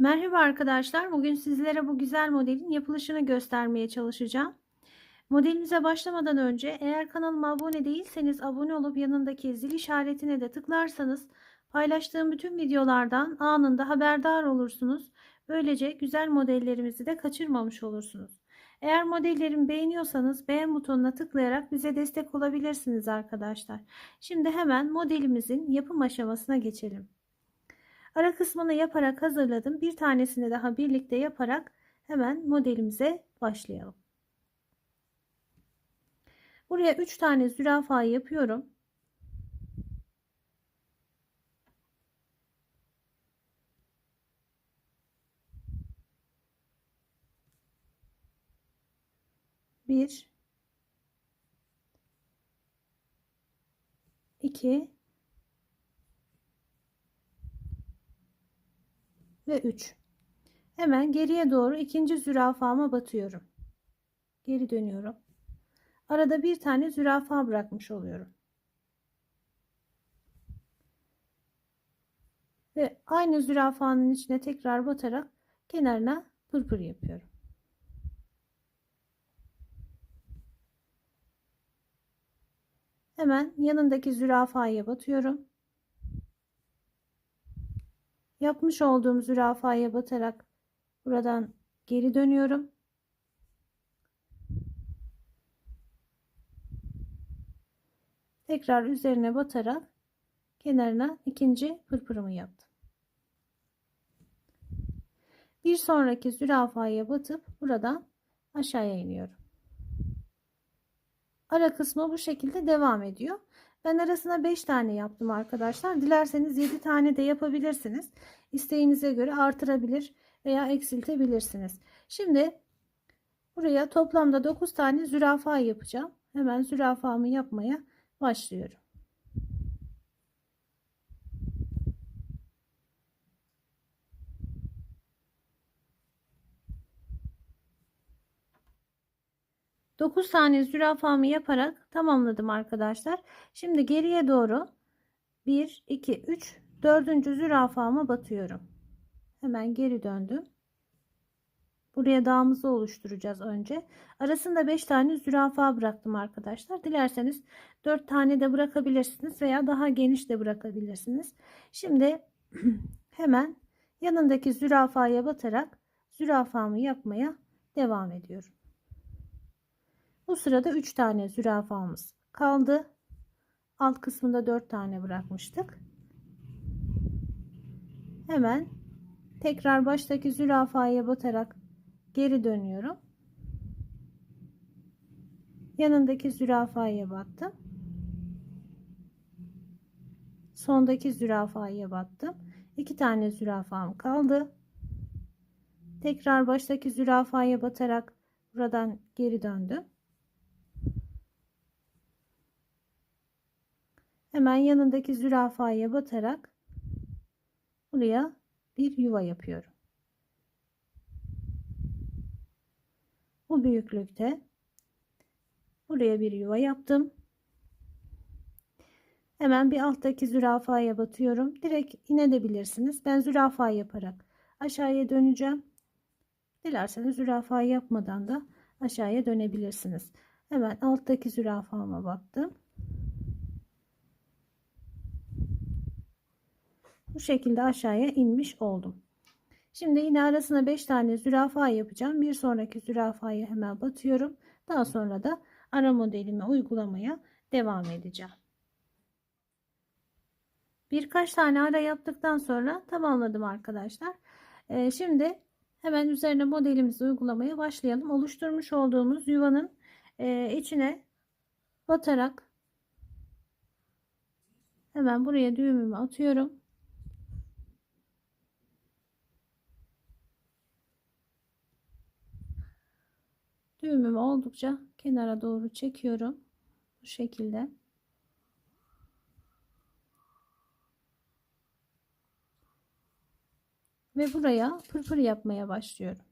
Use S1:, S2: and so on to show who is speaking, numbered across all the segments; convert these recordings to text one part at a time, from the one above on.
S1: Merhaba arkadaşlar. Bugün sizlere bu güzel modelin yapılışını göstermeye çalışacağım. Modelimize başlamadan önce eğer kanalıma abone değilseniz abone olup yanındaki zil işaretine de tıklarsanız paylaştığım bütün videolardan anında haberdar olursunuz. Böylece güzel modellerimizi de kaçırmamış olursunuz. Eğer modellerimi beğeniyorsanız beğen butonuna tıklayarak bize destek olabilirsiniz arkadaşlar. Şimdi hemen modelimizin yapım aşamasına geçelim. Ara kısmını yaparak hazırladım. Bir tanesini daha birlikte yaparak hemen modelimize başlayalım. Buraya 3 tane zürafa yapıyorum. Bir, iki, ve 3. Hemen geriye doğru ikinci zürafama batıyorum. Geri dönüyorum. Arada bir tane zürafa bırakmış oluyorum. Ve aynı zürafanın içine tekrar batarak kenarına pırpır yapıyorum. Hemen yanındaki zürafaya batıyorum. Yapmış olduğum zürafaya batarak buradan geri dönüyorum. Tekrar üzerine batarak kenarına ikinci pırpırımı yaptım. Bir sonraki zürafaya batıp buradan aşağıya iniyorum. Ara kısmı bu şekilde devam ediyor. Ben arasına 5 tane yaptım arkadaşlar. Dilerseniz 7 tane de yapabilirsiniz. İsteğinize göre artırabilir veya eksiltebilirsiniz. Şimdi buraya toplamda 9 tane zürafa yapacağım. Hemen zürafamı yapmaya başlıyorum. Dokuz tane zürafamı yaparak tamamladım arkadaşlar. Şimdi geriye doğru 1 2 3 dördüncü zürafama batıyorum. Hemen geri döndüm. Buraya dağımızı oluşturacağız önce. Arasında 5 tane zürafa bıraktım arkadaşlar. Dilerseniz 4 tane de bırakabilirsiniz veya daha geniş de bırakabilirsiniz. Şimdi hemen yanındaki zürafaya batarak zürafamı yapmaya devam ediyorum. Bu sırada 3 tane zürafamız kaldı. Alt kısmında 4 tane bırakmıştık. Hemen tekrar baştaki zürafaya batarak geri dönüyorum. Yanındaki zürafaya battım. Sondaki zürafaya battım. İki tane zürafam kaldı. Tekrar baştaki zürafaya batarak buradan geri döndüm. Hemen yanındaki zürafaya batarak buraya bir yuva yapıyorum. Bu büyüklükte buraya bir yuva yaptım. Hemen bir alttaki zürafaya batıyorum. Direkt inebilirsiniz. Ben zürafa yaparak aşağıya döneceğim. Dilerseniz zürafa yapmadan da aşağıya dönebilirsiniz. Hemen alttaki zürafama battım. Bu şekilde aşağıya inmiş oldum. Şimdi yine arasına 5 tane zürafa yapacağım. Bir sonraki zürafayı hemen batıyorum. Daha sonra da ara modelimi uygulamaya devam edeceğim. Birkaç tane ara yaptıktan sonra tamamladım arkadaşlar. Ee, şimdi hemen üzerine modelimizi uygulamaya başlayalım. Oluşturmuş olduğumuz yuvanın e, içine batarak hemen buraya düğümümü atıyorum. Düğümümü oldukça kenara doğru çekiyorum. Bu şekilde. Ve buraya pırpır yapmaya başlıyorum.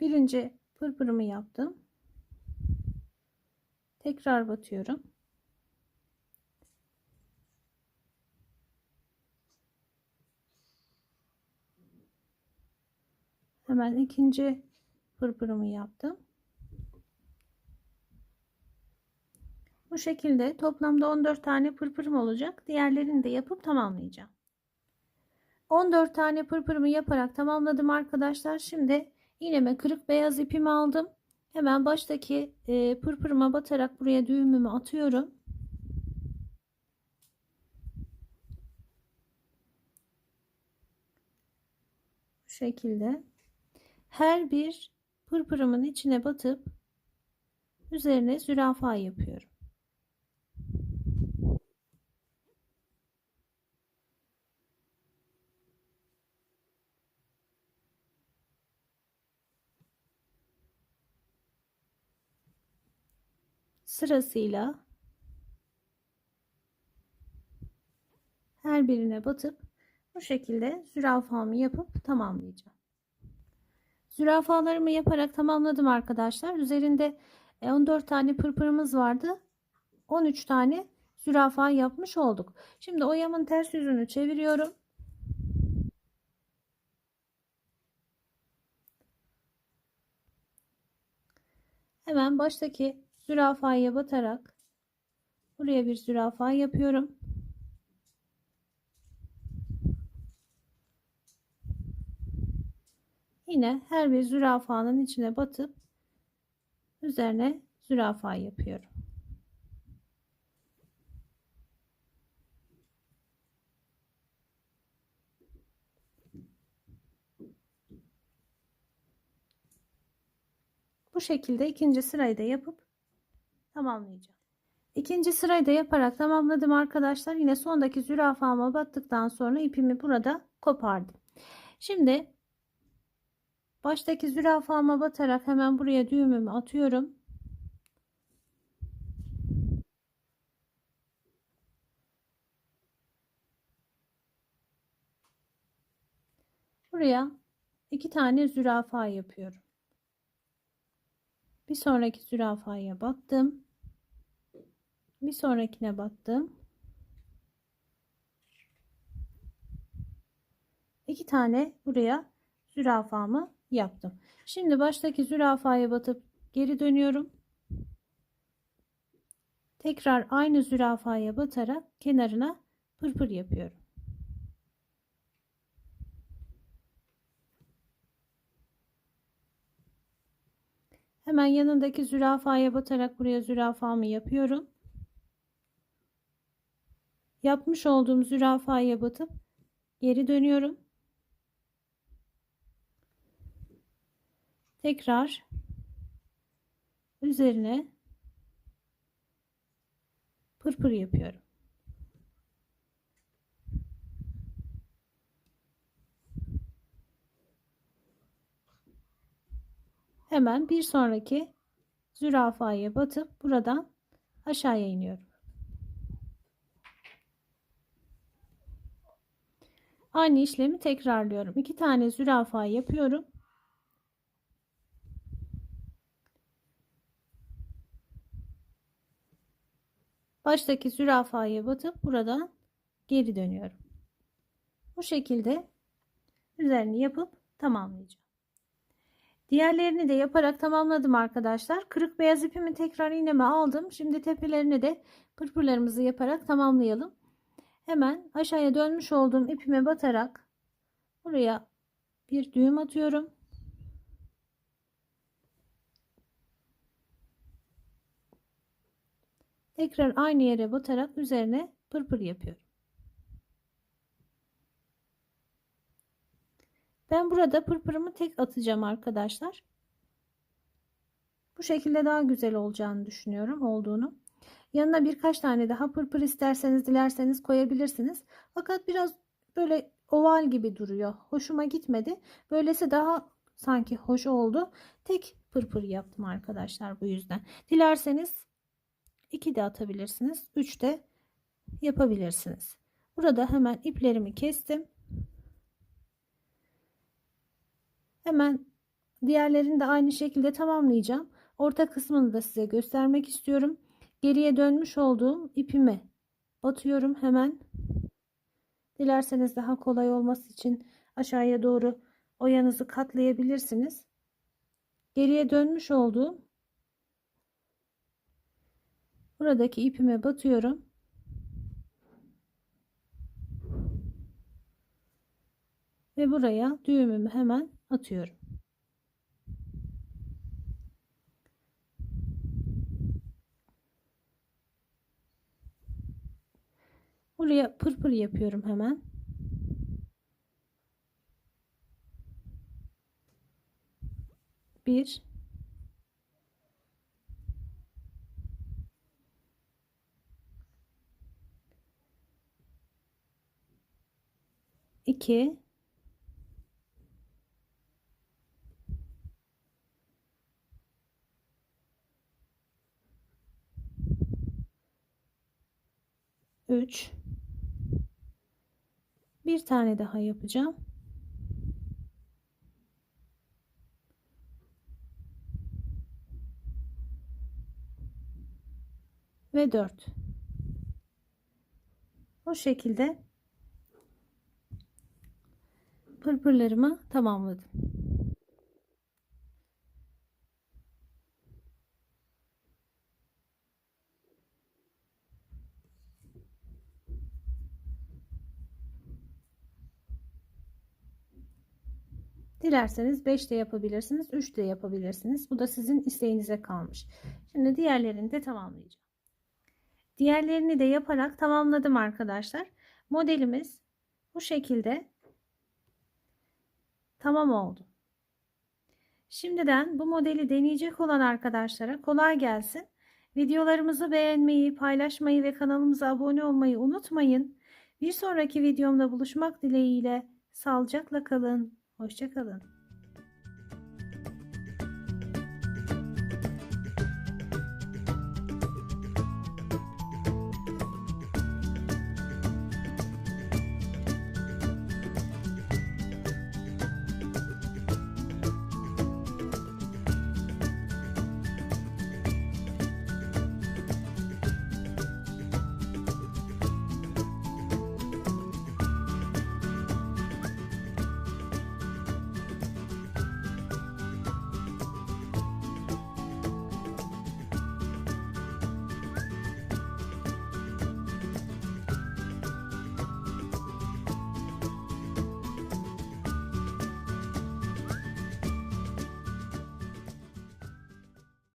S1: Birinci pırpırımı yaptım. Tekrar batıyorum. Hemen ikinci pırpırımı yaptım. Bu şekilde toplamda 14 tane pırpırım olacak. Diğerlerini de yapıp tamamlayacağım. 14 tane pırpırımı yaparak tamamladım arkadaşlar. Şimdi iğneme kırık beyaz ipimi aldım. Hemen baştaki e, pırpırıma batarak buraya düğümümü atıyorum. Bu şekilde her bir pırpırımın içine batıp üzerine zürafa yapıyorum. Sırasıyla her birine batıp bu şekilde zürafamı yapıp tamamlayacağım. Zürafalarımı yaparak tamamladım arkadaşlar. Üzerinde 14 tane pırpırımız vardı. 13 tane zürafa yapmış olduk. Şimdi oyamın ters yüzünü çeviriyorum. Hemen baştaki zürafaya batarak buraya bir zürafa yapıyorum. Yine her bir zürafanın içine batıp üzerine zürafa yapıyorum. Bu şekilde ikinci sırayı da yapıp tamamlayacağım. İkinci sırayı da yaparak tamamladım arkadaşlar. Yine sondaki zürafama battıktan sonra ipimi burada kopardım. Şimdi baştaki zürafama batarak hemen buraya düğümümü atıyorum. Buraya iki tane zürafa yapıyorum. Bir sonraki zürafaya battım. Bir sonrakine battım. İki tane buraya zürafamı yaptım. Şimdi baştaki zürafaya batıp geri dönüyorum. Tekrar aynı zürafaya batarak kenarına pırpır yapıyorum. Hemen yanındaki zürafaya batarak buraya zürafamı yapıyorum. Yapmış olduğum zürafaya batıp geri dönüyorum. Tekrar üzerine pırpır yapıyorum. Hemen bir sonraki zürafaya batıp buradan aşağıya iniyorum. Aynı işlemi tekrarlıyorum. İki tane zürafa yapıyorum. Baştaki zürafaya batıp buradan geri dönüyorum. Bu şekilde üzerini yapıp tamamlayacağım. Diğerlerini de yaparak tamamladım arkadaşlar. Kırık beyaz ipimi tekrar iğneme aldım. Şimdi tepelerini de pırpırlarımızı yaparak tamamlayalım. Hemen aşağıya dönmüş olduğum ipime batarak buraya bir düğüm atıyorum. Tekrar aynı yere batarak üzerine pırpır yapıyorum. Ben burada pırpırımı tek atacağım arkadaşlar. Bu şekilde daha güzel olacağını düşünüyorum olduğunu. Yanına birkaç tane daha pırpır isterseniz dilerseniz koyabilirsiniz. Fakat biraz böyle oval gibi duruyor. Hoşuma gitmedi. Böylesi daha sanki hoş oldu. Tek pırpır yaptım arkadaşlar bu yüzden. Dilerseniz 2 de atabilirsiniz. 3 de yapabilirsiniz. Burada hemen iplerimi kestim. Hemen Diğerlerini de aynı şekilde tamamlayacağım. Orta kısmını da size göstermek istiyorum. Geriye dönmüş olduğum ipimi batıyorum hemen. Dilerseniz daha kolay olması için aşağıya doğru oyanızı katlayabilirsiniz. Geriye dönmüş olduğum buradaki ipime batıyorum. Ve buraya düğümümü hemen atıyorum. Buraya pırpır yapıyorum hemen. Bir. iki, Üç. Bir tane daha yapacağım. Ve 4. Bu şekilde pırpırlarımı tamamladım. Dilerseniz 5 de yapabilirsiniz, 3 de yapabilirsiniz. Bu da sizin isteğinize kalmış. Şimdi diğerlerini de tamamlayacağım. Diğerlerini de yaparak tamamladım arkadaşlar. Modelimiz bu şekilde tamam oldu. Şimdiden bu modeli deneyecek olan arkadaşlara kolay gelsin. Videolarımızı beğenmeyi, paylaşmayı ve kanalımıza abone olmayı unutmayın. Bir sonraki videomda buluşmak dileğiyle sağlıcakla kalın. Hoşçakalın.